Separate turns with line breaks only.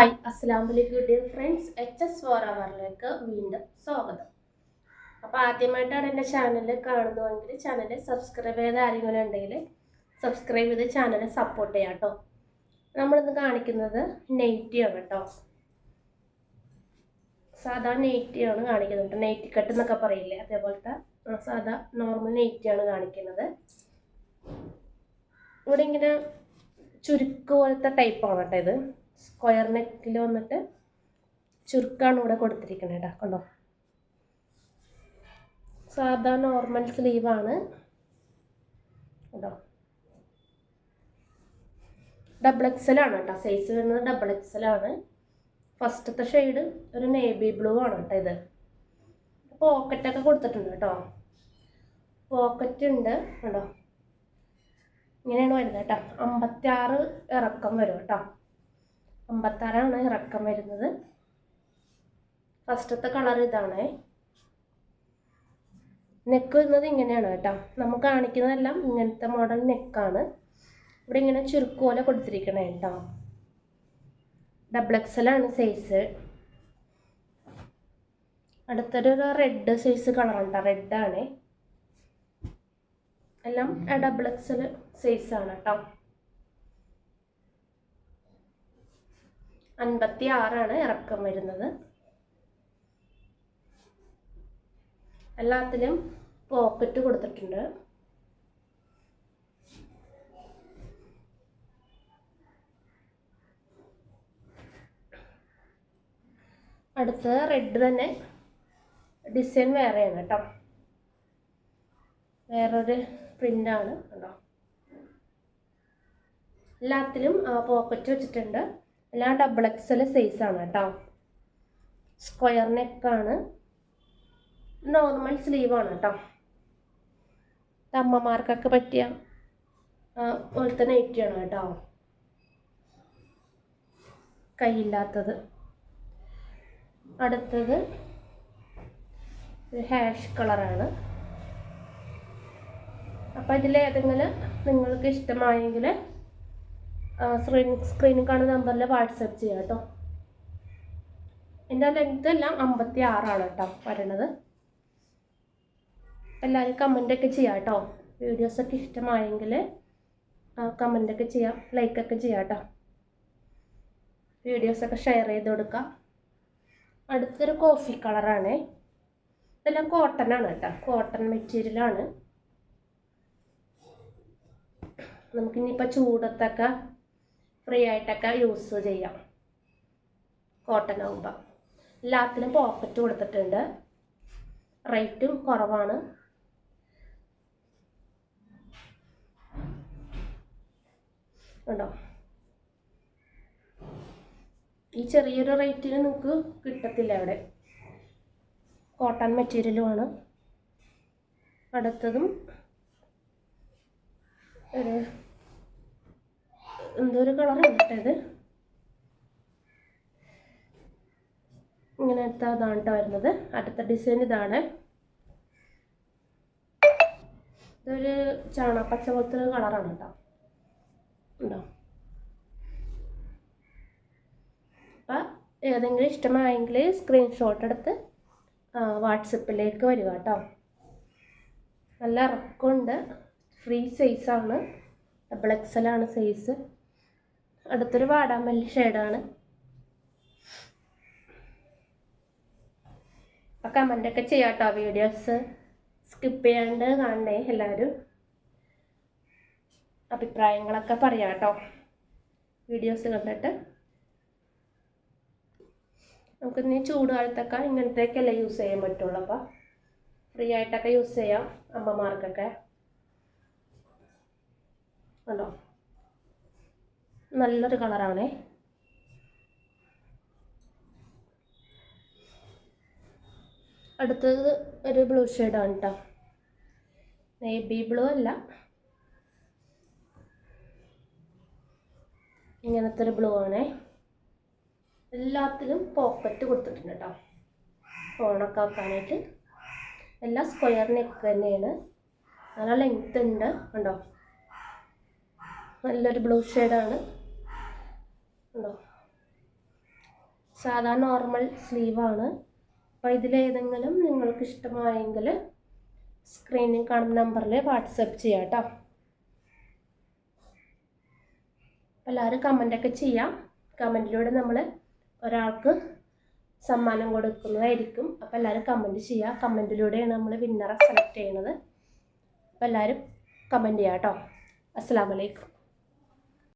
Hi അസ്സാം വലൈക്കും dear friends H S four അവറിലേക്ക് വീണ്ടും സ്വാഗതം. അപ്പോൾ ആദ്യമായിട്ടാണ് എന്റെ ചാനൽ കാണുന്നതെങ്കിൽ ചാനൽ സബ്സ്ക്രൈബ് ചെയ്ത ആരെങ്കിലും ഉണ്ടെങ്കിൽ സബ്സ്ക്രൈബ് ചെയ്ത് ചാനൽ സപ്പോർട്ട് ചെയ്യാം കേട്ടോ നമ്മളിന്ന് കാണിക്കുന്നത് നെയ്റ്റിയാണ് കേട്ടോ സാധാ നെയ്റ്റിയാണ് കാണിക്കുന്നത് കേട്ടോ നെയ്റ്റി കട്ട് എന്നൊക്കെ പറയില്ലേ? അതേപോലത്തെ സാധാ നോർമൽ നെയ്റ്റിയാണ് കാണിക്കുന്നത്. ഇവിടെ ഇങ്ങനെ ചുരുക്ക് പോലത്തെ ടൈപ്പാണ് കേട്ടോ ഇത്. സ്ക്വയർ നെക്കിൽ വന്നിട്ട് ചുരുക്കാണ് ഇവിടെ കൊടുത്തിരിക്കുന്നത് കേട്ടോ കണ്ടോ? സാധാ നോർമൽ സ്ലീവാണ് കേട്ടോ ഡബിൾ എക്സലാണ് കേട്ടോ സൈസ് വരുന്നത് ഡബിൾ എക്സലാണ് ഫസ്റ്റത്തെ ഷെയ്ഡ് ഒരു നേവി ബ്ലൂ ആണ് കേട്ടോ ഇത്. പോക്കറ്റൊക്കെ കൊടുത്തിട്ടുണ്ട് കേട്ടോ പോക്കറ്റ് ഉണ്ട് കേട്ടോ ഇങ്ങനെയാണ് വരുന്നത് കേട്ടോ അമ്പത്തിയാറ് ഇറക്കം വരും കേട്ടോ അമ്പത്താറാണ് ഇറക്കം വരുന്നത്. ഫസ്റ്റത്തെ കളർ ഇതാണ്. നെക്ക് വരുന്നത് ഇങ്ങനെയാണ് കേട്ടോ. നമുക്ക് കാണിക്കുന്നതെല്ലാം ഇങ്ങനത്തെ മോഡൽ നെക്കാണ് ഇവിടെ ഇങ്ങനെ ചുരുക്കുപോല കൊടുത്തിരിക്കണേ കേട്ടോ. ഡബിൾ എക്സലാണ് സൈസ് അടുത്തൊരു റെഡ് സൈസ് കളറാണ് കേട്ടോ. റെഡാണേ എല്ലാം ഡബിൾ എക്സൽ സൈസാണ് കേട്ടോ. അൻപത്തി ആറാണ് ഇറക്കം വരുന്നത്. എല്ലാത്തിലും പോക്കറ്റ് കൊടുത്തിട്ടുണ്ട്. അടുത്ത് റെഡ് തന്നെ. ഡിസൈൻ വേറെയാണ് കേട്ടോ. വേറൊരു പ്രിന്റാണ് കേട്ടോ. എല്ലാത്തിലും പോക്കറ്റ് വെച്ചിട്ടുണ്ട്. എല്ലാം ഡബിൾ എക്സൽ ആണ് കേട്ടോ സ്ക്വയർ നെക്കാണ് നോർമൽ സ്ലീവ് സ്ലീവാണ് കേട്ടോ അമ്മമാർക്കൊക്കെ പറ്റിയ പോലത്തെ നൈറ്റിയാണ് കേട്ടോ കൈയില്ലാത്തത് അടുത്തത് ഹാഷ് കളറാണ് അപ്പോൾ ഇതിലേതെങ്കിലും നിങ്ങൾക്ക് ഇഷ്ടമായെങ്കിൽ സ്ക്രീൻ സ്ക്രീനിൽ കാണുന്ന നമ്പറിൽ വാട്സപ്പ് ചെയ്യാം കേട്ടോ. എന്റെ ലെങ്ത് എല്ലാം അമ്പത്തി ആറാണ് കേട്ടോ വരണത്. എല്ലാവരും കമന്റൊക്കെ ചെയ്യാം കേട്ടോ. വീഡിയോസൊക്കെ ഇഷ്ടമായെങ്കിൽ കമന്റൊക്കെ ചെയ്യാം. ലൈക്കൊക്കെ ചെയ്യാം കേട്ടോ. വീഡിയോസൊക്കെ ഷെയർ ചെയ്ത് കൊടുക്കാം. അടുത്തൊരു കോഫി കളറാണ് ഇതെല്ലാം കോട്ടൺ ആണ് കേട്ടോ. കോട്ടൺ മെറ്റീരിയലാണ് നമുക്കിനിയിപ്പോൾ ചൂടത്തൊക്കെ ഫ്രീ ആയിട്ടൊക്കെ യൂസ് ചെയ്യാം. കോട്ടൺ ആകുമ്പോൾ എല്ലാത്തിനും പോക്കറ്റ് കൊടുത്തിട്ടുണ്ട്. റേറ്റും കുറവാണ്. ഉണ്ടോ? ഈ ചെറിയൊരു റേറ്റിന് നിങ്ങൾക്ക് കിട്ടത്തില്ല അവിടെ. കോട്ടൺ മെറ്റീരിയലുമാണ് അടുത്തതും ഒരു എന്തോ ഒരു കളറാണ് ഇട്ടത്. ഇങ്ങനെ ഇതാണ് കേട്ടോ വരുന്നത്. അടുത്ത ഡിസൈൻ ഇതാണ്. ഇതൊരു ചാണ പച്ച പോലത്തെ ഒരു കളറാണ് കേട്ടോ. ഉണ്ടോ? അപ്പം ഏതെങ്കിലും ഇഷ്ടമായെങ്കിൽ സ്ക്രീൻഷോട്ട് എടുത്ത് വാട്സപ്പിലേക്ക് വരിക കേട്ടോ. നല്ല ഇറക്കമുണ്ട്. ഫ്രീ സൈസാണ് ഡബിൾ എക്സലാണ് സൈസ് അടുത്തൊരു വാടാമല്ലി ഷെയ്ഡാണ് അപ്പം കമന്റൊക്കെ ചെയ്യാം കേട്ടോ വീഡിയോസ് സ്കിപ്പ് ചെയ്യാണ്ട് കാണണേ എല്ലാവരും അഭിപ്രായങ്ങളൊക്കെ പറയാം കേട്ടോ വീഡിയോസ് കണ്ടിട്ട്. നമുക്ക് ഇനി ചൂട് കാലത്തൊക്കെ ഇങ്ങനത്തേക്കല്ലേ യൂസ് ചെയ്യാൻ പറ്റുള്ളൂ. അപ്പോൾ ഫ്രീ ആയിട്ടൊക്കെ യൂസ് ചെയ്യാം അമ്മമാർക്കൊക്കെ. കണ്ടോ? നല്ലൊരു കളറാണേ അടുത്തത് ഒരു ബ്ലൂ ഷെയ്ഡാണ് കേട്ടോ നേബി ബ്ലൂ അല്ല. ഇങ്ങനത്തെ ഒരു ബ്ലൂ ആണേ. എല്ലാത്തിലും പോക്കറ്റ് കൊടുത്തിട്ടുണ്ട് കേട്ടോ ഫോണൊക്കെ വെക്കാനായിട്ട്. എല്ലാ സ്ക്വയർ നെക്ക് തന്നെയാണ്. നല്ല ലെങ്ത് ഉണ്ട് കണ്ടോ. നല്ലൊരു ബ്ലൂ ഷെയ്ഡാണ്. ഉണ്ടോ? സാധാ നോർമൽ സ്ലീവാണ് അപ്പോൾ ഇതിലേതെങ്കിലും നിങ്ങൾക്ക് ഇഷ്ടമായെങ്കിൽ സ്ക്രീനിൽ കാണുന്ന നമ്പറിൽ വാട്സപ്പ് ചെയ്യാം കേട്ടോ എല്ലാവരും കമന്റൊക്കെ ചെയ്യാം. കമന്റിലൂടെ നമ്മൾ ഒരാൾക്ക് സമ്മാനം കൊടുക്കുന്നതായിരിക്കും. അപ്പോൾ എല്ലാവരും കമന്റ് ചെയ്യുക കമന്റിലൂടെയാണ് നമ്മൾ വിന്നറെ സെലക്ട് ചെയ്യുന്നത്. അപ്പോൾ എല്ലാവരും കമന്റ് ചെയ്യാം കേട്ടോ അസ്സാം വലൈക്കും